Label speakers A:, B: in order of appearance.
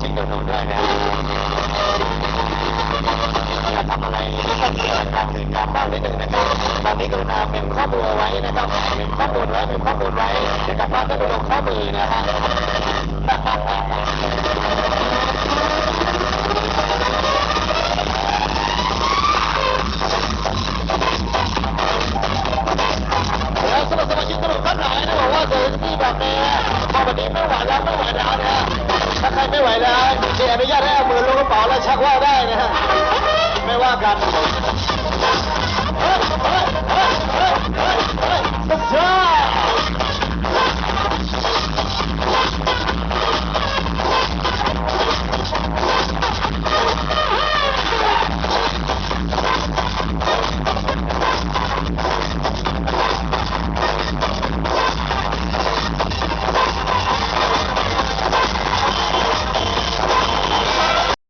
A: ก็สมาชิกเดี๋ยวหนูด้วยนะอย่าทำอะไรที่ต้องเกี่ยวกับการตื่นการบ้านนิดนึงนะครับตอนนี้กรุณาเป็นข้อมูลไว้นะครับเป็นข้อมูลไว้เป็นข้อมูลไว้เดี๋ยวกลับบ้านจะไปลงข้อมือนะฮะแล้วสมาชิกตลกท่านไหนนะบอกว่าเดินที่แบบนี้พอวันนี้ไม่ไหวแล้วไม่ไหวแล้วนะ ถ้าใครไม่ไหวแล้วมีอนุญาตให้เอามือลงกระเป๋าแล้วชักว่าวได้นะฮะ ไม่ว่ากัน